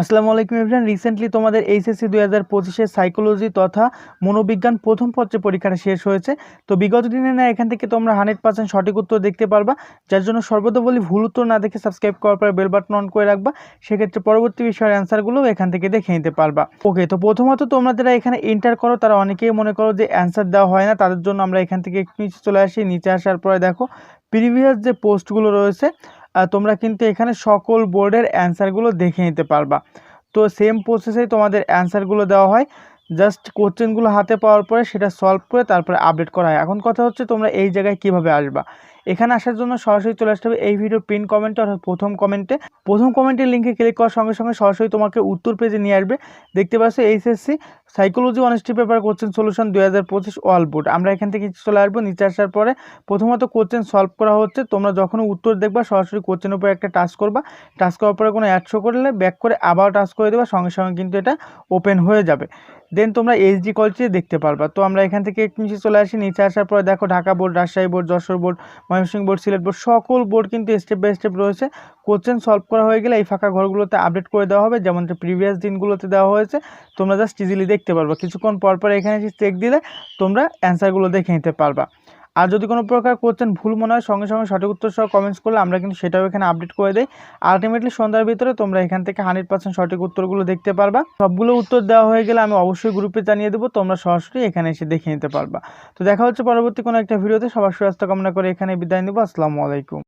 আসসালামু আলাইকুম everyone recently তোমাদের এইচএসসি দুই হাজার পঁচিশের সাইকোলজি তথা মনোবিজ্ঞান প্রথম পত্রের পরীক্ষাটা শেষ হয়েছে। তো বিগত দিনে না, এখান থেকে তোমরা হান্ড্রেড পার্সেন্ট সঠিক উত্তর দেখতে পারবা। যার জন্য সর্বদা বলি, ভুল উত্তর না দেখে সাবস্ক্রাইব করার পরে বেল বাটন অন করে রাখবা। সেক্ষেত্রে পরবর্তী বিষয়ের অ্যান্সারগুলো এখান থেকে দেখে নিতে পারবা। ওকে তো প্রথমত তোমরা যারা এখানে এন্টার করো, তারা অনেকেই মনে করো যে অ্যান্সার দেওয়া হয় না। তাদের জন্য আমরা এখান থেকে একটু নিচে চলে আসি। নিচে আসার পরে দেখো প্রিভিয়াস যে পোস্টগুলো রয়েছে তোমরা কিন্তু এখানে সকল বোর্ডের অ্যান্সারগুলো দেখে নিতে পারবা। তো সেম প্রসেসেই তোমাদের অ্যান্সারগুলো দেওয়া হয়। জাস্ট কোশ্চেনগুলো হাতে পাওয়ার পরে সেটা সলভ করে তারপরে আপডেট করা হয়। এখন কথা হচ্ছে তোমরা এই জায়গায় কীভাবে আসবা। এখানে আসার জন্য সরাসরি চলে আসতে হবে এই ভিডিও পিন কমেন্টে অর্থাৎ প্রথম কমেন্টে প্রথম কমেন্টের লিঙ্কে ক্লিক করার সঙ্গে সঙ্গে সরাসরি তোমাকে উত্তর পেজে নিয়ে আসবে। দেখতে পাচ্ছ HSC psychology honesty paper question solution দুই হাজার পঁচিশ অল বোর্ড আমরা এখান থেকে চলে আসব, নিচে আসার পরে প্রথমত কোশ্চেন সলভ করা হচ্ছে। তোমরা যখন উত্তর দেখবা, সরাসরি কোশ্চেনের উপরে একটা টাচ করবা। টাচ করার পরে কোনো অ্যাড শো করলে ব্যাক করে আবার টাচ করে দেবা, সঙ্গে সঙ্গে কিন্তু এটা ওপেন হয়ে যাবে। দেন তোমরা এইচডি কলটি দেখতে পারবা। তো আমরা এখান থেকে নিচে চলে আসি, নিচে আসার পরে দেখো Dhaka board, Rajshahi board, Jessore board Mymensingh board, Sylhet board, সকল বোর্ড কিন্তু স্টেপ বাই স্টেপ রয়েছে। কোশ্চেন সলভ করা হয়ে গেলে এই ফাঁকা ঘরগুলোতে আপডেট করে দেওয়া হবে, যেমন প্রিভিয়াস দিনগুলোতে দেওয়া হয়েছে। তোমরা জাস্ট ইজিলি দেখতে পারবা। কিছুক্ষণ পরপর পর এখানে এসে চেক দিলে তোমরা অ্যান্সারগুলো দেখে নিতে পারবা। আর যদি কোনো প্রকার কোশ্চেন ভুল মনে হয়, সঙ্গে সঙ্গে সঠিক উত্তর সহ কমেন্টস করলে আমরা কিন্তু সেটাও এখানে আপডেট করে দেই। আলটিমেটলি সন্ধ্যার ভিতরে তোমরা এখান থেকে হান্ড্রেড পার্সেন্ট সঠিক উত্তরগুলো দেখতে পারবা। সবগুলো উত্তর দেওয়া হয়ে গেলে আমি অবশ্যই গ্রুপে জানিয়ে দেবো, তোমরা সরাসরি এখানে এসে দেখে নিতে পারবা। তো দেখা হচ্ছে পরবর্তী কোনো একটা ভিডিওতে সবার সুস্বাস্থ্য কামনা করে এখানে বিদায় নেব। আসসালামু আলাইকুম।